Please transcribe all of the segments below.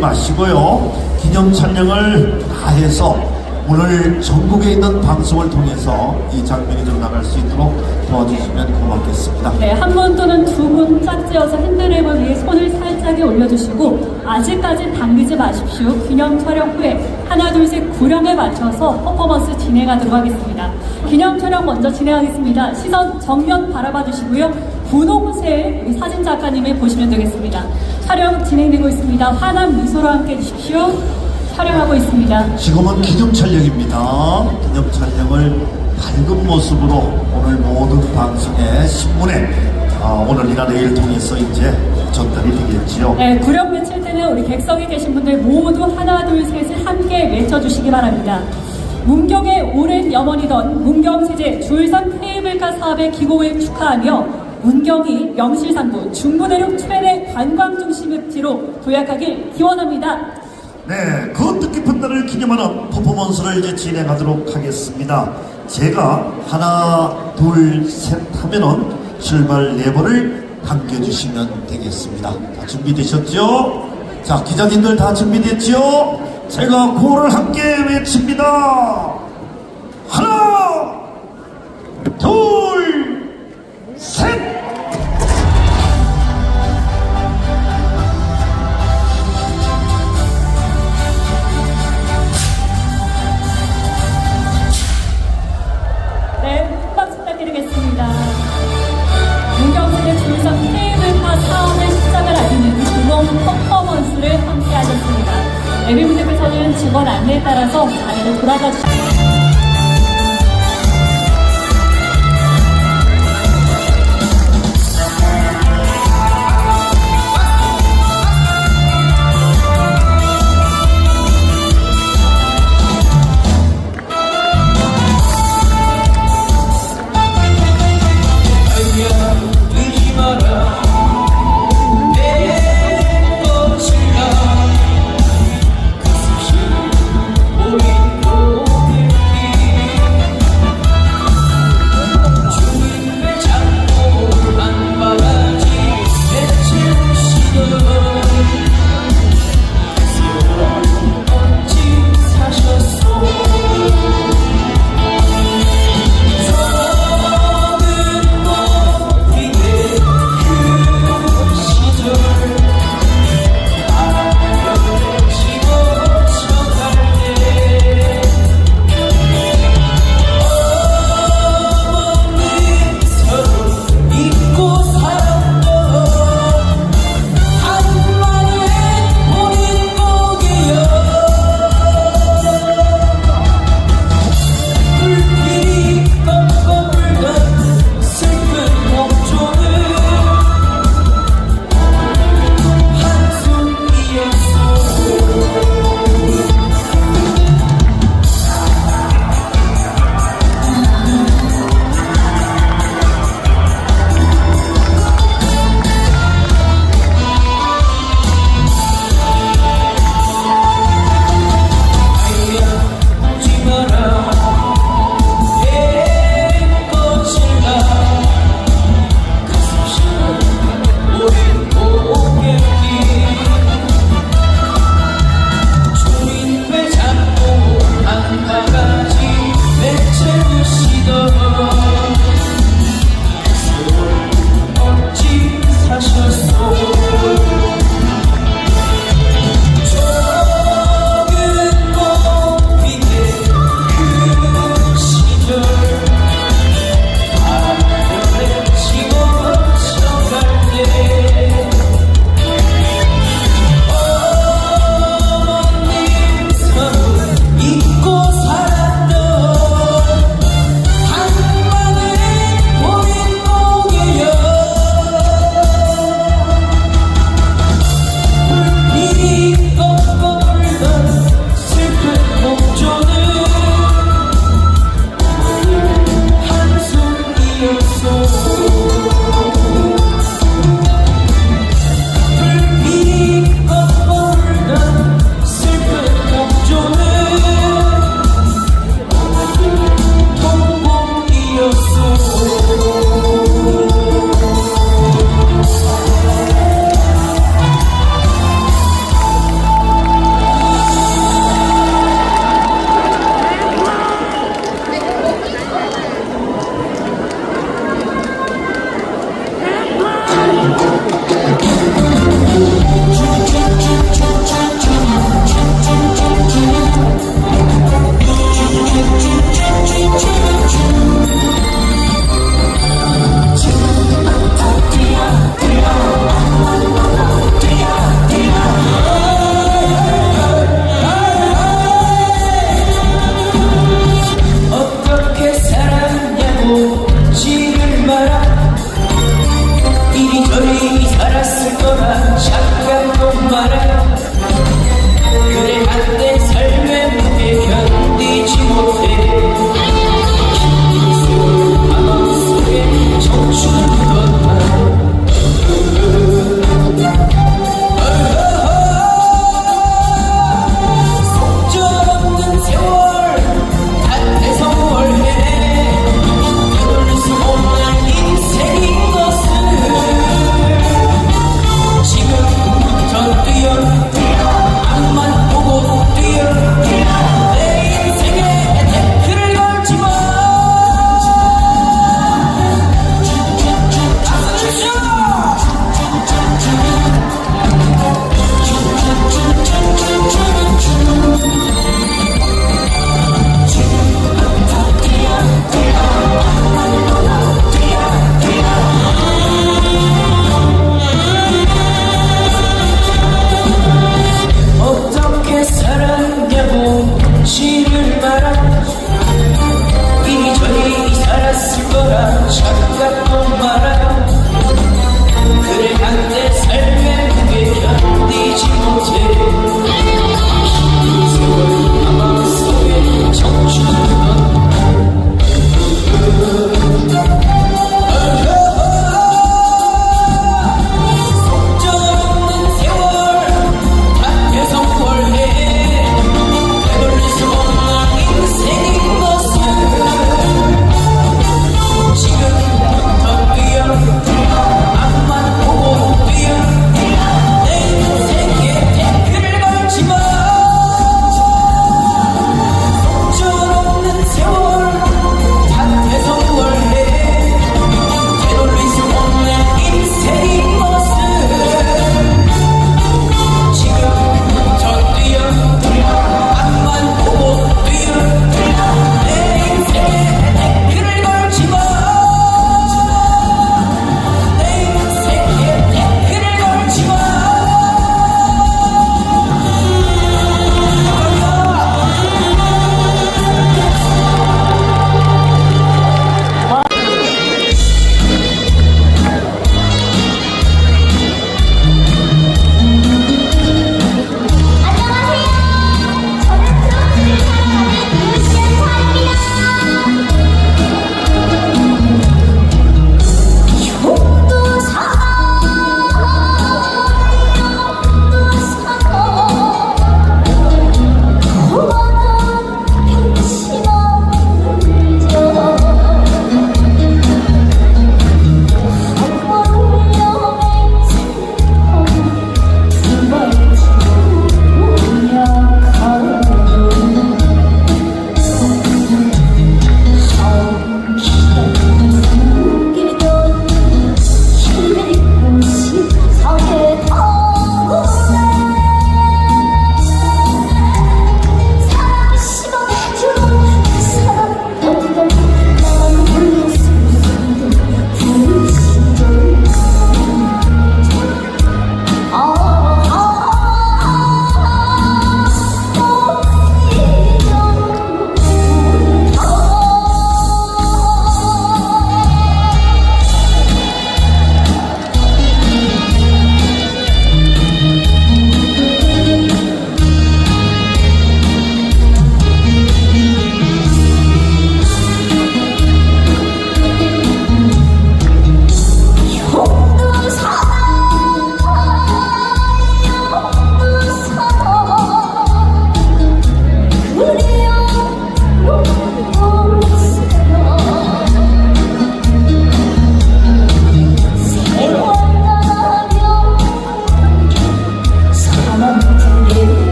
마시고요. 기념 촬영을 다 해서 오늘 전국에 있는 방송을 통해서 이 장면이 좀 나갈 수 있도록 도와주시면 고맙겠습니다. 네, 한분 또는 두 분 짝지어서 핸드랩을 위해 손을 살짝에 올려주시고 아직까지 당기지 마십시오. 기념 촬영 후에 하나 둘셋 구령에 맞춰서 퍼포먼스 진행하도록 하겠습니다. 기념 촬영 먼저 진행하겠습니다. 시선 정면 바라봐 주시고요. 분홍색 사진 작가님을 보시면 되겠습니다. 촬영 진행되고 있습니다. 환한 미소로 함께 해주십시오. 촬영하고 있습니다. 지금은 기념 촬영입니다. 기념 촬영을 밝은 모습으로 오늘 모든 방송에 신문에 아, 오늘이나 내일 통해서 이제 전달이 되겠지요. 네, 구령 외칠 때는 우리 객석에 계신 분들 모두 하나, 둘, 셋을 함께 외쳐주시기 바랍니다. 문경의 오랜 염원이던 문경세제 주일산 케이블카 사업의 기고을 축하하며 문경이 명실상부 중부대륙 최대 관광 중심지로 도약하길 기원합니다. 네, 그 뜻깊은 날을 기념하는 퍼포먼스를 이제 진행하도록 하겠습니다. 제가 하나, 둘, 셋 하면은 출발 네번을 당겨주시면 되겠습니다. 자, 준비되셨죠? 자, 기자님들 다 준비됐죠? 제가 고를 함께 외칩니다. 하나,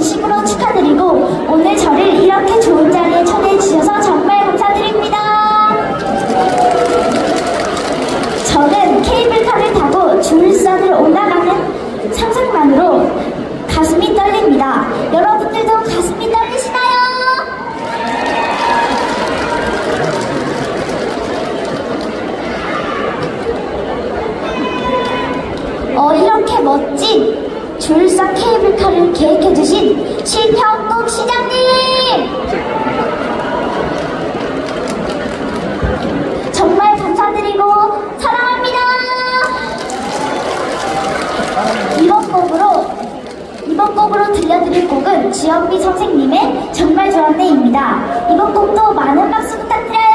진심으로 선생님의 정말 좋았네입니다. 이번 곡도 많은 박수 부탁드려요.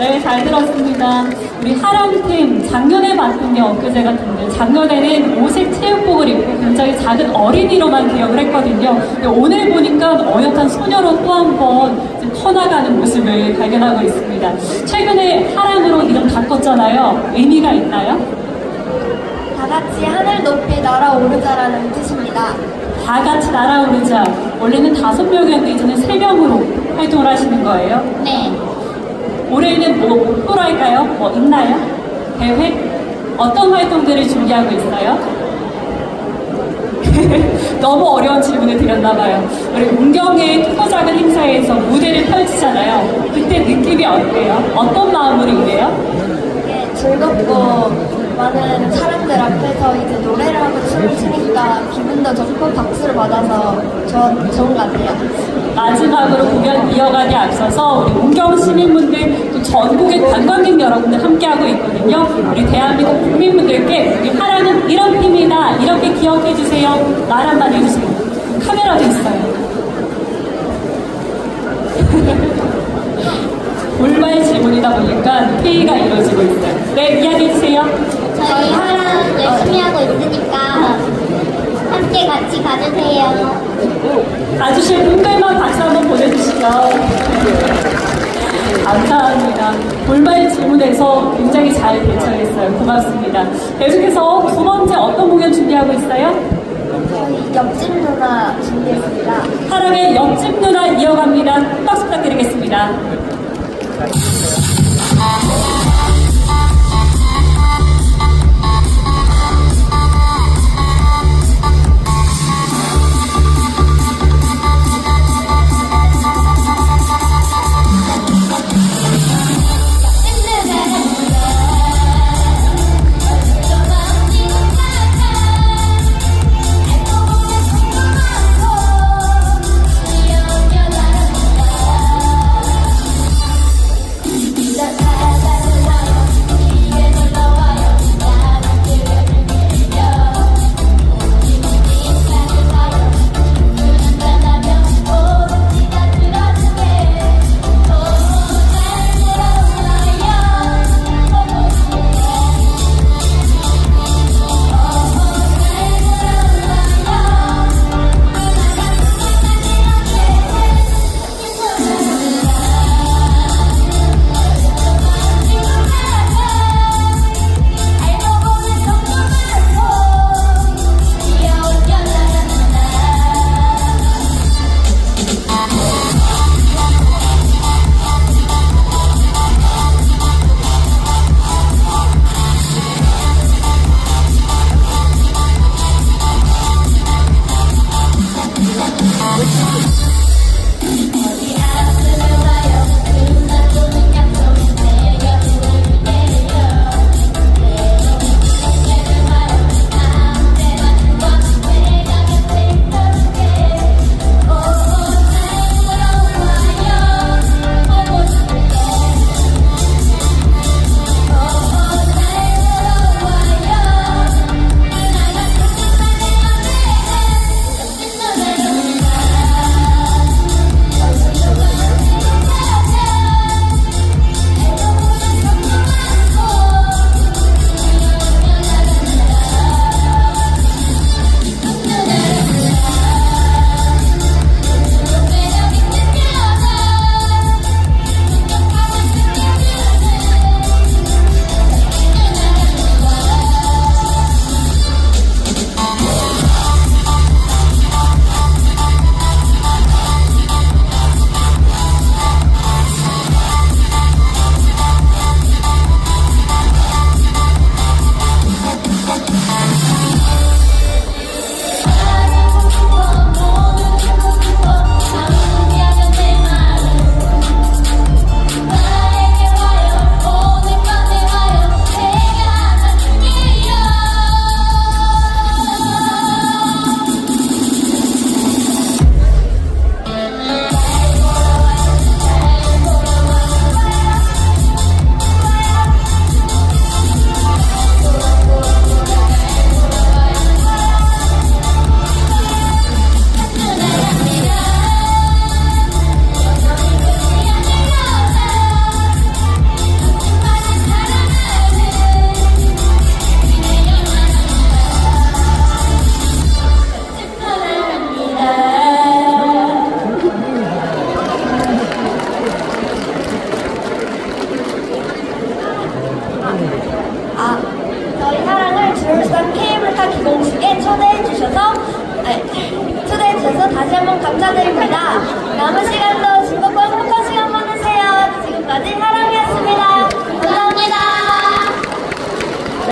하겠습니다. 우리 하랑팀 작년에 봤던 게 엊그제 같은데 작년에는 오색 체육복을 입고 굉장히 작은 어린이로만 기억을 했거든요. 근데 오늘 보니까 어엿한 소녀로 또 한번 터나가는 모습을 발견하고 있습니다. 최근에 하랑으로 이름 바꿨잖아요. 의미가 있나요? 다 같이 하늘 높이 날아오르자라는 뜻입니다. 다 같이 날아오르자. 원래는 다섯 명이었는데 이제는 세 명으로 활동을 하시는 거예요. 네. 올해는 뭐 목표로 할까요? 뭐 있나요? 대회? 어떤 활동들을 준비하고 있어요? 너무 어려운 질문을 드렸나봐요. 우리 운경의 크고 작은 행사에서 무대를 펼치잖아요. 그때 느낌이 어때요? 어떤 마음으로 임해요? 네, 즐겁고 많은 사람들 앞에서 이제 노래를 하고 춤을 추니까 기분도 좋고 박수를 받아서 좋, 좋은 것 같아요. 마지막으로 공연 이어가기 앞서서 우리 문경 시민분들 또 전국의 관광객 여러분들 함께하고 있거든요. 우리 대한민국 국민분들께 우리 하라는 이런 팀이다 이렇게 기억해 주세요. 말 한마디 해주세요. 카메라도 있어요. 골말 질문이다 보니까 회의가 이루어지고 있어요. 네, 이야기해 주세요. 저희 하랑 열심히 하고 있으니까 함께 같이 가주세요. 가주실 분들만 박수 한번 보내주시죠. 감사합니다. 골말 질문에서 굉장히 잘 대처했어요. 고맙습니다. 계속해서 두 번째 어떤 공연 준비하고 있어요? 저희 옆집 누나 준비했습니다. 사랑의 옆집 누나 이어갑니다. 박수 부탁드리겠습니다. 다 Gracias.